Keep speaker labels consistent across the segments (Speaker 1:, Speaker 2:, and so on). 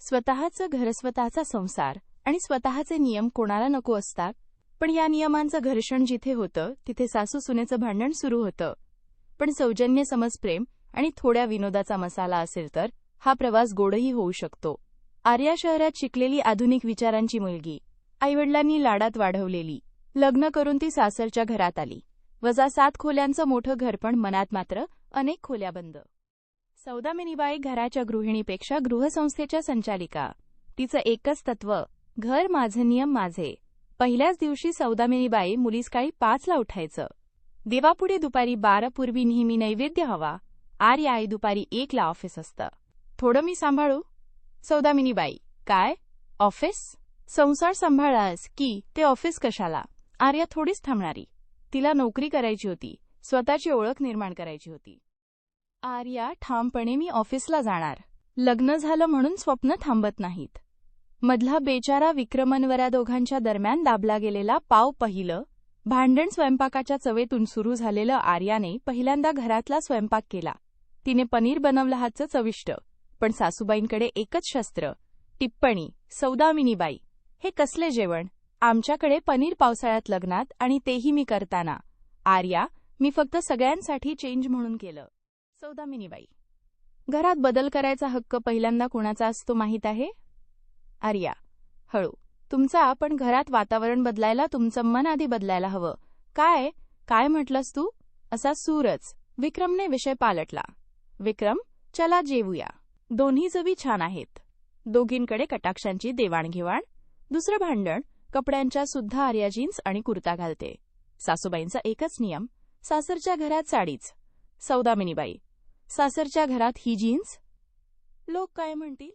Speaker 1: स्वतःचं घर स्वतःचा संसार आणि स्वतःचे नियम कोणाला नको असतात? पण या नियमांचं घर्षण जिथे होतं तिथे सासू सुनेचं भांडण सुरू होतं. पण सौजन्य समजप्रेम आणि थोड्या विनोदाचा मसाला असेल तर हा प्रवास गोडही होऊ शकतो. आर्या शहरात शिकलेली आधुनिक विचारांची मुलगी. आईवडिलांनी लाडात वाढवलेली. लग्न करून ती सासरच्या घरात आली. वजा सात खोल्यांचं मोठं घरपण मनात मात्र अनेक खोल्या बंद. सौदामिनीबाई घराच्या गृहिणीपेक्षा गृहसंस्थेच्या संचालिका. तिचं एकच तत्व घर माझे नियम माझे. पहिल्याच दिवशी सौदामिनीबाई मुलीसकाळी पाचला उठायचं. देवापुढे दुपारी बारा पूर्वी नेहमी नैवेद्य हवा. आर्य आई दुपारी एकला ऑफिस असतं. थोडं मी सांभाळू? सौदामिनीबाई काय? ऑफिस? संसार सांभाळास की ते ऑफिस कशाला? आर्या थोडीच थांबणारी. तिला नोकरी करायची होती. स्वतःची ओळख निर्माण करायची होती. आर्या ठामपणे मी ऑफिसला जाणार. लग्न झालं म्हणून स्वप्न थांबत नाहीत. मधला बेचारा विक्रमनवऱ्या दोघांच्या दरम्यान दाबला गेलेला पाव पहिलं भांडण स्वयंपाकाच्या चवेतून सुरू झालेलं आर्याने पहिल्यांदा घरातला स्वयंपाक केला. तिने पनीर बनवलं हातचं चविष्ट पण सासूबाईंकडे एकच शस्त्र टिप्पणी सौदामिनीबाई हे कसले जेवण? आमच्याकडे पनीर पावसाळ्यात लग्नात आणि तेही मी करताना. आर्या मी फक्त सगळ्यांसाठी चेंज म्हणून केलं. सौदामिनीबाई घरात बदल करायचा हक्क पहिल्यांदा कुणाचा असतो माहीत आहे? आर्या. हळू. तुमचा पण घरात वातावरण बदलायला तुमचं मन आधी बदलायला हवं. काय? काय म्हटलंस तू? असा सूरच विक्रमने विषय पालटला. विक्रम चला जेवूया. दोन्ही जवी छान आहेत. दोघींकडे कटाक्षांची देवाणघेवाण. दुसरं भांडण कपड्यांच्या सुद्धा आर्या जीन्स आणि कुर्ता घालते. सासूबाईंचा एकच नियम सासरच्या घरात साडीच. सौदामिनीबाई सासरच्या घरात ही जीन्स? लोक काय म्हणतील?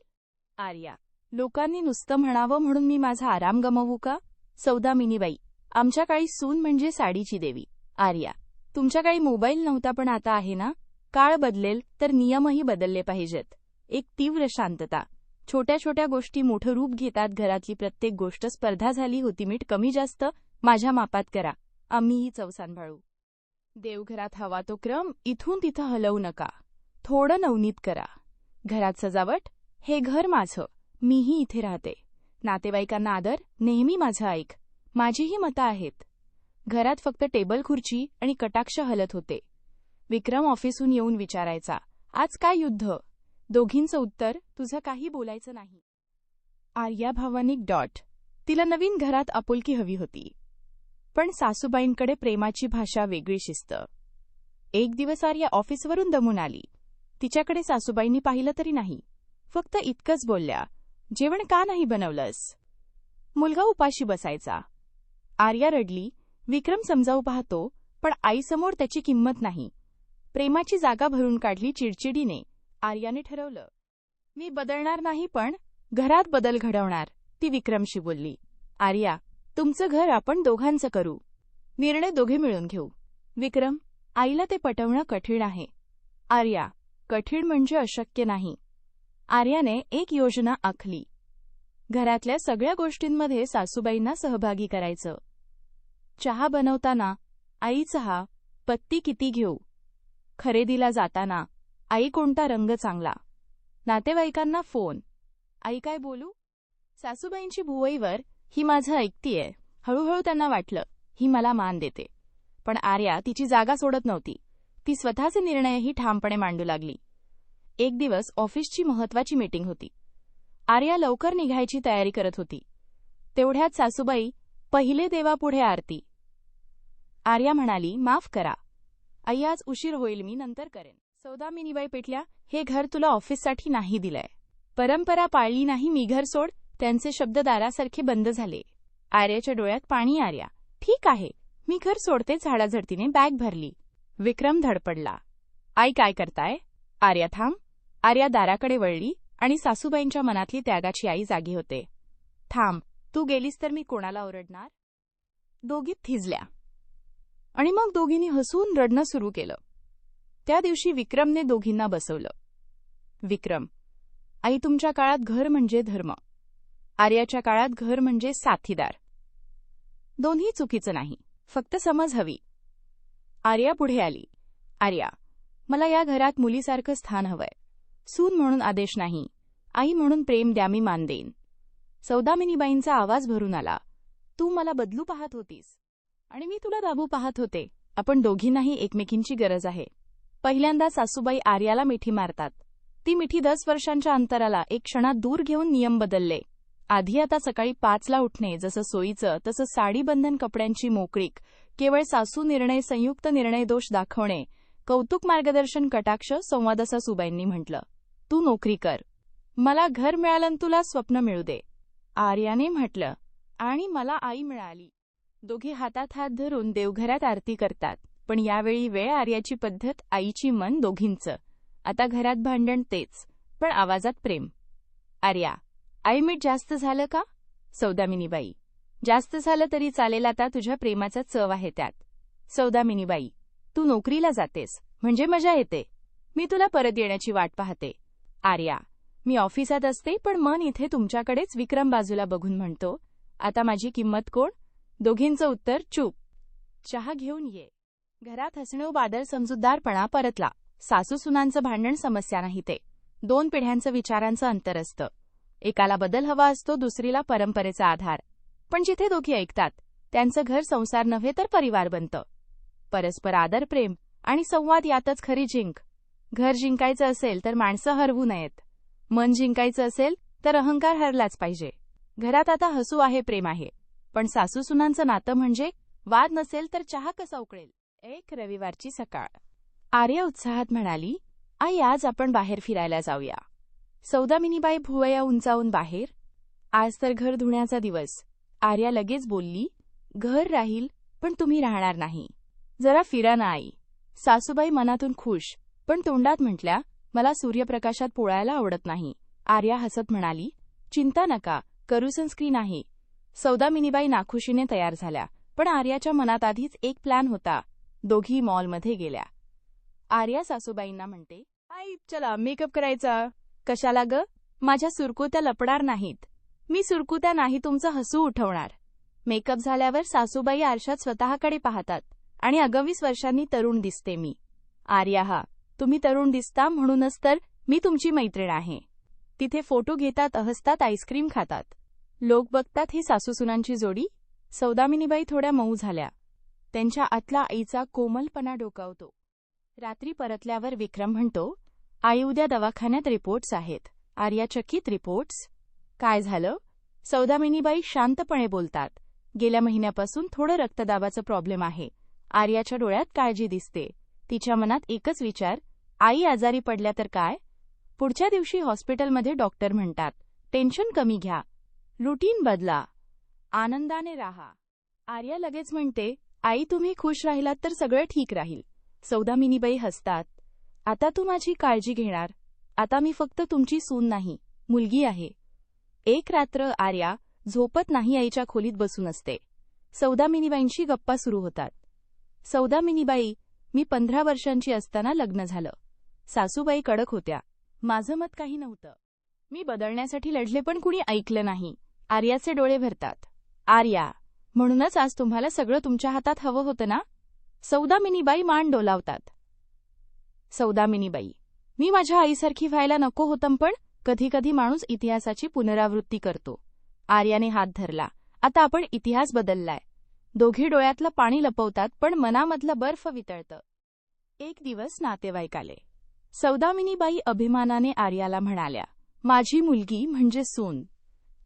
Speaker 1: आर्या लोकांनी नुसतं म्हणावं म्हणून मी माझा आराम गमवू का? सौदामिनीबाई आमच्या काळी सून म्हणजे साडीची देवी. आर्या तुमच्या काळी मोबाईल नव्हता पण आता आहे ना? काळ बदलेल तर नियमही बदलले पाहिजेत. एक तीव्र शांतता. छोट्या छोट्या गोष्टी मोठं रूप घेतात घरातली प्रत्येक गोष्ट. स्पर्धा झाली होती मीठ कमी जास्त. माझ्या मापात करा. आम्हीही चव सांभाळू. देवघरात हवा तो क्रम. इथून तिथं हलवू नका. थोडं नवनीत करा. घरात सजावट हे घर माझं मीही इथे राहते. नातेवाईकांना आदर नेहमी माझं ऐक. माझीही मतं आहेत. घरात फक्त टेबल खुर्ची आणि कटाक्ष हलत होते. विक्रम ऑफिसहून येऊन विचारायचा आज काय युद्ध? दोघींचं उत्तर तुझं काही बोलायचं नाही. आर्या भावानिक डॉट. तिला नवीन घरात आपुलकी हवी होती. पण सासूबाईंकडे प्रेमाची भाषा वेगळी शिस्त. एक दिवस आर्या ऑफिसवरून दमून आली. तिच्याकडे सासूबाईंनी पाहिलं तरी नाही. फक्त इतकंच बोलल्या जेवण का नाही बनवलंस? मुलगा उपाशी बसायचा. आर्या रडली विक्रम समजावू पाहतो पण आईसमोर त्याची किंमत नाही. प्रेमाची जागा भरून काढली चिडचिडीने आर्याने ठरवलं. मी बदलणार नाही पण घरात बदल घडवणार ती विक्रमशी बोलली. आर्या तुमचं घर आपण दोघांचं करू. निर्णय दोघे मिळून घेऊ. विक्रम आईला ते पटवणं कठीण आहे. आर्या कठीण म्हणजे अशक्य नाही. आर्याने एक योजना आखली. घरातल्या सगळ्या गोष्टींमध्ये सासूबाईंना सहभागी करायचं. चहा बनवताना आई चहा पत्ती किती घेऊ? खरेदीला जाताना आई कोणता रंग चांगला? नातेवाईकांना फोन. आई काय बोलू? सासूबाईंची भुवईवर ही माझं ऐकतीये. हळूहळू त्यांना वाटलं ही मला मान देते. पण आर्या तिची जागा सोडत नव्हती. ती स्वतःचे निर्णयही ठामपणे मांडू लागली. एक दिवस ऑफिसची महत्वाची मीटिंग होती. आर्या लवकर निघायची तयारी करत होती. तेवढ्यात सासूबाई पहिले देवापुढे आरती. आर्या म्हणाली माफ करा. आई आज उशीर होईल मी नंतर करेन. सौदामिनीबाई पेटल्या हे घर तुला ऑफिससाठी नाही दिलंय. परंपरा पाळली नाही मी घर सोड. त्यांचे शब्द दारासारखे बंद झाले. आर्याच्या डोळ्यात पाणी आर्या. ठीक आहे मी घर सोडते झाडाझडतीने बॅग भरली. विक्रम धडपडला. आई काय करताय? आर्या थांब. आर्या दाराकडे वळली आणि सासूबाईंच्या मनातली त्यागाची आई जागी होते. थांब तू गेलीस तर मी कोणाला ओरडणार? दोघी थिजल्या. आणि मग दोघींनी हसून रडणं सुरू केलं. त्या दिवशी विक्रमने दोघींना बसवलं. विक्रम आई तुमच्या काळात घर म्हणजे धर्म. आर्याच्या काळात घर म्हणजे साथीदार. दोन्ही चुकीचं नाही फक्त समज हवी. आर्या पुढे आली. आर्या मला या घरात मुलीसारखं स्थान हवंय. सून म्हणून आदेश नाही. आई म्हणून प्रेम द्या मी मान देईन. सौदामिनीबाईंचा आवाज भरून आला. तू मला बदलू पाहत होतीस. आणि मी तुला दाबू पाहत होते. आपण दोघींनाही एकमेकींची गरज आहे. पहिल्यांदा सासूबाई आर्याला मिठी मारतात. ती मिठी दस वर्षांच्या अंतराला एक क्षणात दूर घेऊन नियम बदलले. आधी आता सकाळी पाचला उठणे जसं सोयीचं तसं साडीबंधन कपड्यांची मोकळीक केवळ सासू निर्णय संयुक्त निर्णय दोष दाखवणे कौतुक मार्गदर्शन कटाक्ष संवाद सासूबाईंनी म्हटलं. तू नोकरी कर. मला घर मिळालं तुला स्वप्न मिळू दे. आर्याने म्हटलं आणि मला आई मिळाली. दोघे हातात हात धरून देवघरात आरती करतात पण यावेळी वेळ आर्याची पद्धत आईची मन दोघींचं. आता घरात भांडण तेच पण आवाजात प्रेम. आर्या आई मीठ जास्त झालं का? सौदामिनीबाई. जास्त झालं तरी चालेल आता तुझ्या प्रेमाचा चव आहे त्यात. सौदामिनीबाई तू नोकरीला जातेस म्हणजे मजा येते. मी तुला परत येण्याची वाट पाहते. आर्या मी ऑफिसात असते पण मन इथे तुमच्याकडेच विक्रम बाजूला बघून म्हणतो. आता माझी किंमत कोण? दोघींचं उत्तर चूप चहा घेऊन ये. घरात हसणं बादल समजूतदारपणा परतला. सासू सुनांचं भांडण समस्या नाही ते. दोन पिढ्यांचं विचारांचं अंतर असतं. एकाला बदल हवा असतो दुसरीला परंपरेचा आधार. पण जिथे दोघी ऐकतात त्यांचं घर संसार नव्हे तर परिवार बनतं. परस्पर आदर प्रेम आणि संवाद यातच खरी जिंक. घर जिंकायचं असेल तर माणसं हरवू नयेत. मन जिंकायचं असेल तर अहंकार हरलाच पाहिजे. घरात आता हसू आहे प्रेम आहे. पण सासू सुनांचं नातं म्हणजे वाद नसेल तर चहा कसा उकळेल? एक रविवारची सकाळ. आर्या उत्साहात म्हणाली आई आज आपण बाहेर फिरायला जाऊया. सौदामिनीबाई भुवया उंचावून बाहेर. आज तर घर धुण्याचा दिवस. आर्या लगेच बोलली घर राहील पण तुम्ही राहणार नाही. जरा फिरा ना आई. सासूबाई मनातून खुश. पण तोंडात म्हटल्या मला सूर्यप्रकाशात पोळायला आवडत नाही. आर्या हसत म्हणाली चिंता नका करू सनस्क्रीन आहे. सौदामिनीबाई नाखुशीने तयार झाल्या पण आर्याच्या मनात आधीच एक प्लॅन होता दोघी मॉलमध्ये गेल्या. आर्या सासूबाईंना म्हणते आई चला मेकअप करायचा. कशाला ग? माझ्या सुरकुत्या लपणार नाहीत. मी सुरकुत्या नाही तुमचं हसू उठवणार. मेकअप झाल्यावर सासूबाई आरशात स्वतःकडे पाहतात आणि अगवीस वर्षांनी तरुण दिसते मी. आर्या हा तुम्ही तरुण दिसता म्हणूनच तर मी तुमची मैत्रीण आहे. तिथे फोटो घेतात हसतात आईस्क्रीम खातात. लोक बघतात ही सासूसुनांची जोडी. सौदामिनीबाई थोड्या मऊ झाल्या. त्यांच्या आतला आईचा कोमलपणा डोकावतो. रात्री परतल्यावर विक्रम म्हणतो आई उद्या दवाखान्यात रिपोर्ट्स आहेत. आर्याचकित रिपोर्ट्स. काय झालं? सौदामिनीबाई शांतपणे बोलतात. गेल्या महिन्यापासून थोडं रक्तदाबाचं प्रॉब्लेम आहे. आर्याच्या डोळ्यात काळजी दिसते. तिच्या मनात एकच विचार आई आजारी पडल्या तर काय? पुढच्या दिवशी हॉस्पिटलमध्ये डॉक्टर म्हणतात टेन्शन कमी घ्या. रुटीन बदला. आनंदाने राहा. आर्या लगेच म्हणते आई तुम्ही खुश राहिलात तर सगळं ठीक राहील. सौदामिनीबाई हसतात. आता तू माझी काळजी घेणार. आता मी फक्त तुमची सून नाही मुलगी आहे. एक रात्र आर्या झोपत नाही आईच्या खोलीत बसून असते. सौदामिनीबाईंशी गप्पा सुरू होतात. सौदामिनीबाई मी पंधरा वर्षांची असताना लग्न झालं. सासूबाई कडक होत्या. माझं मत काही नव्हतं. मी बदलण्यासाठी लढले पण कुणी ऐकलं नाही. आर्याचे डोळे भरतात. आर्या म्हणूनच आज तुम्हाला सगळं तुमच्या हातात हवं होतं ना? सौदामिनीबाई मान डोलावतात. सौदामिनीबाई मी माझ्या आईसारखी व्हायला नको होतं पण कधी कधी माणूस इतिहासाची पुनरावृत्ती करतो. आर्याने हात धरला. आता आपण इतिहास बदललाय. दोघी डोळ्यातलं पाणी लपवतात पण मनामधलं बर्फ वितळतं. एक दिवस नातेवाईक आले. सौदामिनीबाई अभिमानाने आर्याला म्हणाल्या माझी मुलगी म्हणजे सून.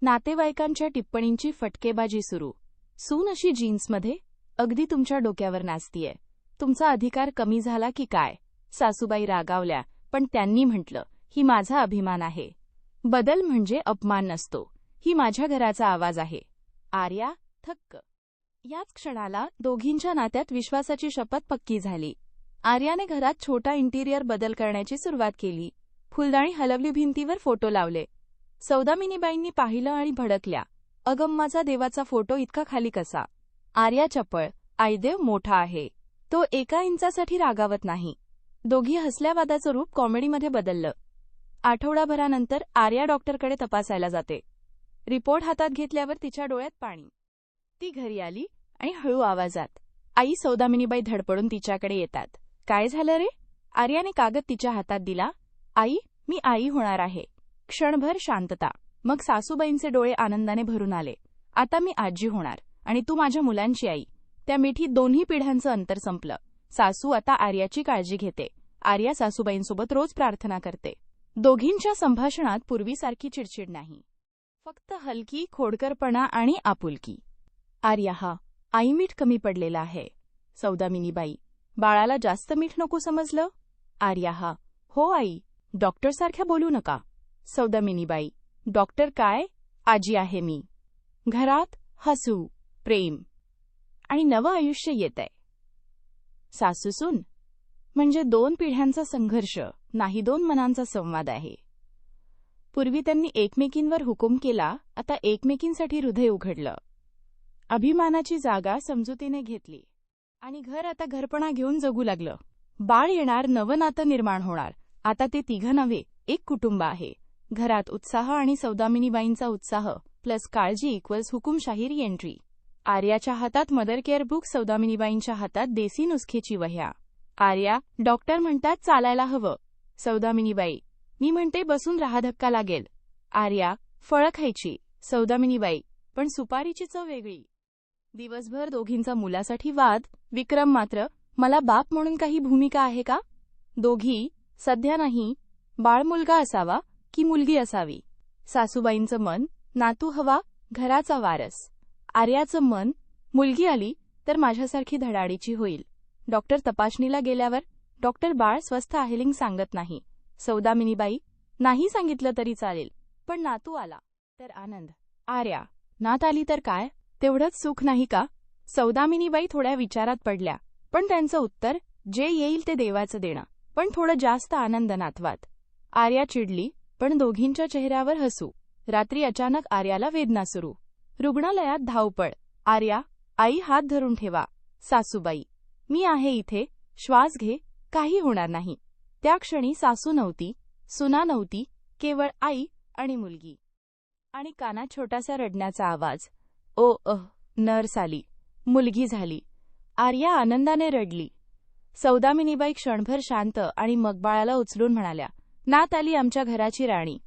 Speaker 1: नातेवाईकांच्या टिप्पणींची फटकेबाजी सुरू. सून अशी जीन्समध्ये अगदी तुमच्या डोक्यावर नाचतीये. तुमचा अधिकार कमी झाला की काय सासूबाई रागावल्या पण त्यांनी म्हटलं ही माझा अभिमान आहे. बदल म्हणजे अपमान नसतो. ही माझ्या घराचा आवाज आहे आर्या थक्क. याच क्षणाला दोघींच्या नात्यात विश्वासाची शपथ पक्की झाली. आर्याने घरात छोटा इंटिरियर बदल करण्याची सुरुवात केली. फुलदाणी हलवली भिंतीवर फोटो लावले. सौदामिनीबाईंनी पाहिलं आणि भडकल्या. अगम्माचा देवाचा फोटो इतका खाली कसा? आर्या चपळ. आईदेव मोठा आहे. तो एका इंचासाठी रागावत नाही. दोघी हसल्यावादाचं रूप कॉमेडीमध्ये बदललं. आठवडाभरानंतर आर्या डॉक्टरकडे तपासायला जाते. रिपोर्ट हातात घेतल्यावर तिच्या डोळ्यात पाणी. ती घरी आली आणि हळू आवाजात. आई सौदामिनीबाई धडपडून तिच्याकडे येतात. काय झालं रे? आर्याने कागद तिच्या हातात दिला. आई मी आई होणार आहे. क्षणभर शांतता. मग सासूबाईंचे डोळे आनंदाने भरून आले. आता मी आजी होणार आणि तू माझ्या मुलांची आई. त्या मिठीत दोन्ही पिढ्यांचं अंतर संपलं. सासू आता आर्याची काळजी घेते. आर्या सासूबाईंसोबत रोज प्रार्थना करते. दोघींच्या संभाषणात पूर्वीसारखी चिडचिड नाही. फक्त हलकी खोडकरपणा आणि आपुलकी. आर्या हा आई मीठ कमी पडलेला आहे. सौदामिनीबाई बाळाला जास्त मीठ नको समजलं? आर्या हा. हो आई. डॉक्टरसारख्या बोलू नका. सौदामिनीबाई डॉक्टर काय? आजी आहे मी. घरात हसू प्रेम आणि नवं आयुष्य येत आहे सासूसून म्हणजे दोन पिढ्यांचा संघर्ष नाही दोन मनांचा संवाद आहे. पूर्वी त्यांनी एकमेकींवर हुकूम केला आता एकमेकींसाठी हृदय उघडलं. अभिमानाची जागा समजुतीने घेतली. आणि घर आता घरपणा घेऊन जगू लागलं. बाळ येणार नवं नातं निर्माण होणार. आता ते तिघं नव्हे एक कुटुंब आहे. घरात उत्साह आणि सौदामिनीबाईंचा उत्साह प्लस काळजी इक्वल्स हुकुमशाहीर एंट्री आर्याच्या हातात मदर केअर बुक सौदामिनीबाईंच्या हातात देसी नुसखेची वह्या. आर्या डॉक्टर म्हणतात चालायला हवं. सौदामिनीबाई मी म्हणते बसून राहा धक्का लागेल. आर्या फळं खायची. सौदामिनीबाई पण सुपारीची चव वेगळी. दिवसभर दोघींचा मुलासाठी वाद विक्रम मात्र मला बाप म्हणून काही भूमिका आहे का? दोघी सध्या नाही बाळ मुलगा असावा की मुलगी असावी? सासूबाईंचं मन नातू हवा घराचा वारस. आर्याचं मन मुलगी आली तर माझ्यासारखी धडाडीची होईल. डॉक्टर तपासणीला गेल्यावर डॉक्टर बाळ स्वस्थ आहेलिंग सांगत नाही. सौदामिनीबाई नाही सांगितलं तरी चालेल पण नातू आला. तर आनंद. आर्या नात आली तर काय? तेवढंच सुख नाही का? सौदामिनीबाई थोड्या विचारात पडल्या. पण त्यांचं उत्तर जे येईल ते देवाचं देणं. पण थोडं जास्त आनंद नातवात आर्या चिडली पण दोघींच्या चेहऱ्यावर हसू. रात्री अचानक आर्याला वेदना सुरू. रुग्णालयात धावपळ. आर्या आई हात धरून ठेवा. सासूबाई मी आहे इथे. श्वास घे. काही होणार नाही. त्या क्षणी सासू नव्हती सुना नव्हती केवळ आई आणि मुलगी. आणि कानात छोटासा रडण्याचा आवाज. ओ अह नर्स आली मुलगी झाली. आर्या आनंदाने रडली. सौदामिनीबाई क्षणभर शांत आणि मग बाळाला उचलून म्हणाल्या नात आली आमच्या घराची राणी.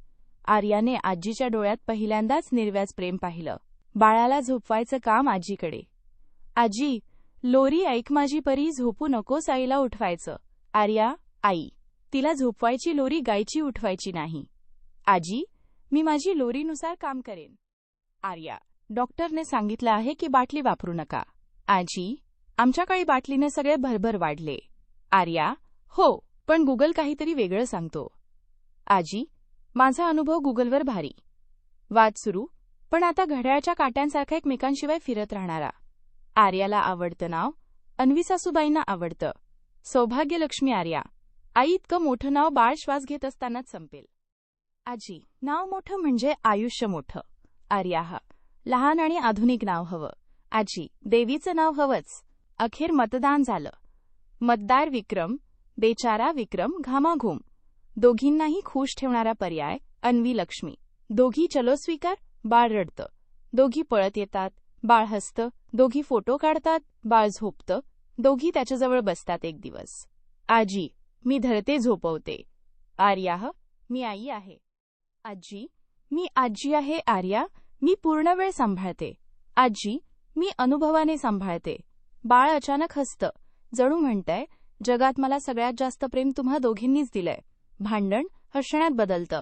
Speaker 1: आर्याने आजीच्या डोळ्यात पहिल्यांदाच निर्व्याज प्रेम पाहिलं. बाळाला झोपवायचं काम आजीकडे. आजी लोरी ऐक माझी परी झोपू नकोस आईला उठवायचं. आर्या आई तिला झोपवायची लोरी गायची उठवायची नाही. आजी मी माझी लोरीनुसार काम करेन. आर्या डॉक्टरने सांगितलं आहे की बाटली वापरू नका. आजी आमच्या काळी बाटलीने सगळे भरभर वाढले. आर्या हो पण गुगल काहीतरी वेगळं सांगतो. आजी माझा अनुभव गुगलवर भारी. वाद सुरू पण आता घड्याळच्या काट्यांसारखा एकमेकांशिवाय फिरत राहणारा. आर्याला आवडतं नाव अन्वी सासूबाईंना आवडतं. सौभाग्यलक्ष्मी आर्या आई इतकं मोठं नाव बाळ श्वास घेत असतानाच संपेल. आजी नाव मोठं म्हणजे आयुष्य मोठं. आर्या हा लहान आणि आधुनिक नाव हवं. आजी देवीचं नाव हवंच. अखेर मतदान झालं. मतदार विक्रम बेचारा विक्रम घामाघूम. दोघींनाही खुश ठेवणारा पर्याय अन्वी लक्ष्मी. दोघी चलो स्वीकार बाळ रडतं. दोघी पळत येतात बाळ हसतं. दोघी फोटो काढतात बाळ झोपतं. दोघी त्याच्याजवळ बसतात एक दिवस. आजी मी धरते झोपवते. आर्याह मी आई आहे. आजी मी आजी आहे आर्या. मी पूर्ण वेळ सांभाळते. आजी मी अनुभवाने सांभाळते. बाळ अचानक हसतं. जणू म्हणतंय जगात मला सगळ्यात जास्त प्रेम तुम्हा दोघींनीच दिलंय. भांडण हसण्यात बदलतं.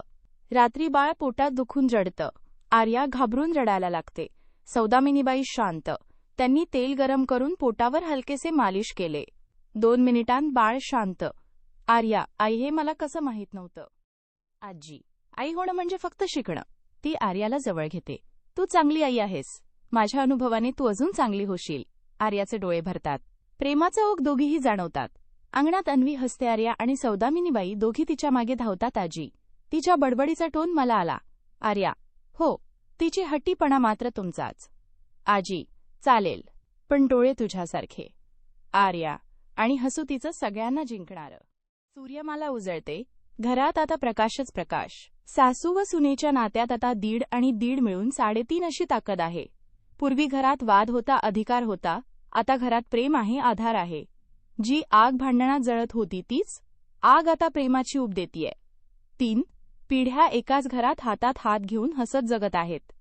Speaker 1: रात्री बाळ पोटात दुखून रडतं आर्या घाबरून रडायला लागते. सौदामिनीबाई शांत. त्यांनी तेल गरम करून पोटावर हलकेसे मालिश केले. दोन मिनिटांत बाळ शांत. आर्या आई हे मला कसं माहीत नव्हतं. आजी आई होणं म्हणजे फक्त शिकणं. ती आर्याला जवळ घेते. तू चांगली आई आहेस. माझ्या अनुभवाने तू अजून चांगली होशील. आर्याचे डोळे भरतात. प्रेमाचा ओघ दोघीही जाणवतात. अंगणात अन्वी हसते आर्या आणि सौदामिनीबाई दोघी तिच्यामागे धावतात आजी. तिच्या बडबडीचा टोन मला आला. आर्या हो तिची हट्टीपणा मात्र तुमचाच. आजी चालेल पण डोळे तुझ्यासारखे. आर्या आणि हसू तिचं सगळ्यांना जिंकणारं. सूर्यमाला उजळते घरात आता प्रकाशच प्रकाश. सासू व सुनेच्या नात्यात आता दीड आणि दीड मिळून साडेतीन अशी ताकद आहे. पूर्वी घरात वाद होता अधिकार होता. आता घरात प्रेम आहे आधार आहे. जी आग भांडणात जळत होती तीच आग आता प्रेमाची उब देतीये. तीन पिढ्या एकाच घरात हातात हात घेऊन हसत जगत आहेत.